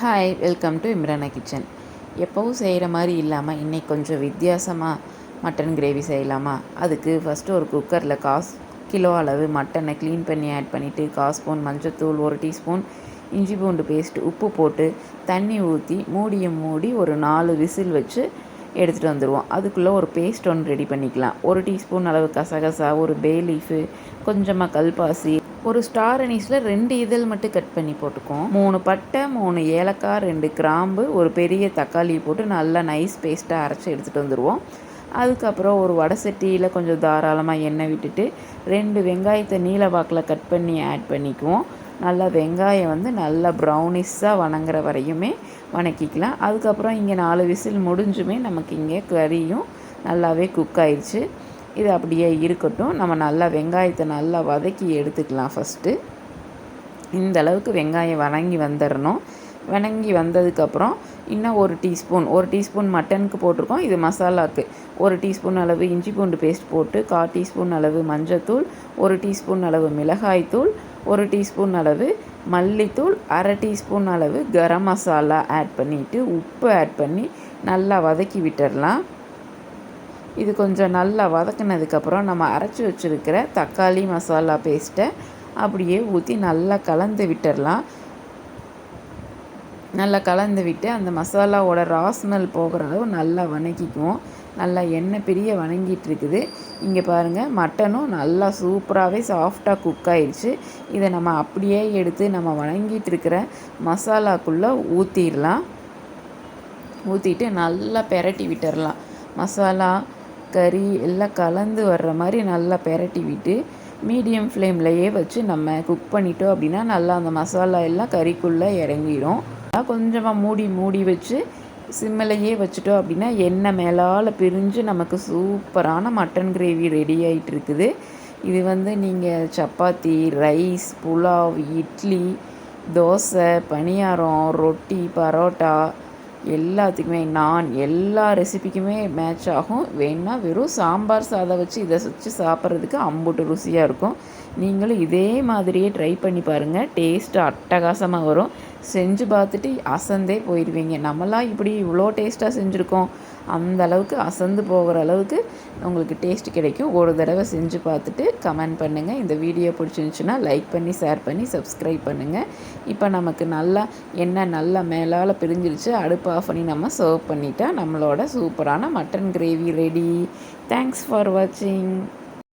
Hi welcome to Imrana kitchen எப்போவும் செய்கிற மாதிரி இல்லாமல் இன்றைக்கி கொஞ்சம் வித்தியாசமாக மட்டன் கிரேவி செய்யலாமா? அதுக்கு ஃபஸ்ட்டு ஒரு குக்கரில் காஸ் கிலோ அளவு மட்டனை க்ளீன் பண்ணி ஆட் பண்ணிவிட்டு கால் ஸ்பூன் மஞ்சத்தூள் ஒரு டீஸ்பூன் இஞ்சி பூண்டு பேஸ்ட் உப்பு போட்டு தண்ணி ஊற்றி மூடியை மூடி ஒரு நாலு விசில் வச்சு எடுத்துகிட்டு வந்துடுவோம் அதுக்குள்ளே ஒரு பேஸ்ட் ஒன்று ரெடி பண்ணிக்கலாம். ஒரு டீஸ்பூன் அளவு கசகசா ஒரு பே லீஃபு கொஞ்சமாக கல்பாசி ஒரு ஸ்டார் அனீஸில் ரெண்டு இதழ் மட்டும் கட் பண்ணி போட்டுக்குவோம். மூணு பட்டை மூணு ஏலக்காய் ரெண்டு கிராம்பு ஒரு பெரிய தக்காளி போட்டு நல்லா நைஸ் பேஸ்ட்டாக அரைச்சி எடுத்துகிட்டு வந்துடுவோம் அதுக்கப்புறம் ஒரு வடை சட்டியில் கொஞ்சம் தாராளமாக எண்ணெய் விட்டுட்டு ரெண்டு வெங்காயத்தை நீல வாக்கில் கட் பண்ணி ஆட் பண்ணிக்குவோம். நல்லா வெங்காயம் வந்து நல்லா ப்ரௌனிஸாக வணங்குற வரையுமே வணக்கிக்கலாம். அதுக்கப்புறம் இங்கே நாலு விசில் முடிஞ்சுமே நமக்கு இங்கே கறியும் நல்லாவே குக் ஆயிடுச்சு இது அப்படியே இருக்கட்டும். நம்ம நல்லா வெங்காயத்தை நல்லா வதக்கி எடுத்துக்கலாம் ஃபஸ்ட்டு இந்த அளவுக்கு வெங்காயம் வணங்கி வந்துடணும் வணங்கி வந்ததுக்கப்புறம் இன்னும் ஒரு டீஸ்பூன் ஒரு டீஸ்பூன் மட்டனுக்கு போட்டிருக்கோம். இது மசாலாவுக்கு ஒரு டீஸ்பூன் அளவு இஞ்சி பூண்டு பேஸ்ட் போட்டு கால் டீஸ்பூன் அளவு மஞ்சத்தூள் ஒரு டீஸ்பூன் அளவு மிளகாய்த்தூள் ஒரு டீஸ்பூன் அளவு மல்லித்தூள் அரை டீஸ்பூன் அளவு கரம் மசாலா ஆட் பண்ணிவிட்டு உப்பு ஆட் பண்ணி நல்லா வதக்கி விட்டுடலாம் இது கொஞ்சம் நல்லா வதக்கினதுக்கப்புறம் நம்ம அரைச்சி வச்சுருக்கிற தக்காளி மசாலா பேஸ்ட்டை அப்படியே ஊற்றி நல்லா கலந்து விட்டுடலாம். நல்லா கலந்து விட்டு அந்த மசாலாவோட ராஸ்மெல் போகிற அளவு நல்லா வணக்கிக்குவோம். நல்லா எண்ணெய் பெரிய வணங்கிட்டு இருக்குது. இங்கே பாருங்கள் மட்டனும் நல்லா சூப்பராகவே சாஃப்டாக குக் ஆயிடுச்சு இதை நம்ம அப்படியே எடுத்து நம்ம வணங்கிட்டு இருக்கிற மசாலாக்குள்ளே ஊற்றிடலாம் ஊற்றிட்டு நல்லா பெரட்டி விட்டுடலாம். மசாலா கறி எல்லாம் கலந்து வர்ற மாதிரி நல்லா பெரட்டி விட்டு மீடியம் ஃப்ளேம்லையே வச்சு நம்ம குக் பண்ணிட்டோம் அப்படின்னா நல்லா அந்த மசாலா எல்லாம் கறிக்குள்ளே இறங்கிடும் கொஞ்சமாக மூடி மூடி வச்சு சிம்மிலையே வச்சுட்டோம் அப்படின்னா எண்ணெய் மேலால் பிரிஞ்சு நமக்கு சூப்பரான மட்டன் கிரேவி ரெடி ஆகிட்டு இருக்குது. இது வந்து நீங்கள் சப்பாத்தி ரைஸ் புலாவ் இட்லி தோசை பணியாரம் ரொட்டி பரோட்டா எல்லாத்துக்குமே நான் எல்லா ரெசிபிக்குமே மேட்ச் ஆகும். வேணால் வெறும் சாம்பார் சாதம் வச்சு இதை வச்சு சாப்பிட்றதுக்கு அம்புட்டு ருசியாக இருக்கும். நீங்களும் இதே மாதிரியே ட்ரை பண்ணி பாருங்கள் டேஸ்ட்டு அட்டகாசமாக வரும். செஞ்சு பார்த்துட்டு அசந்தே போயிடுவீங்க. நம்மளாம் இப்படி இவ்வளோ டேஸ்ட்டாக செஞ்சுருக்கோம். அந்த அளவுக்கு அசந்து போகிற அளவுக்கு உங்களுக்கு டேஸ்ட் கிடைக்கும். ஒரு தடவை செஞ்சு பார்த்துட்டு கமெண்ட் பண்ணுங்கள் இந்த வீடியோ பிடிச்சிருந்துச்சுன்னா லைக் பண்ணி ஷேர் பண்ணி சப்ஸ்கிரைப் பண்ணுங்கள் இப்போ நமக்கு நல்லா எண்ணெய் நல்லா மேலால் பிரிஞ்சிருச்சு. அடுப்பு ஆஃப் பண்ணி நம்ம சர்வ் பண்ணிட்டா நம்மளோட சூப்பரான mutton gravy ready thanks for வாட்சிங்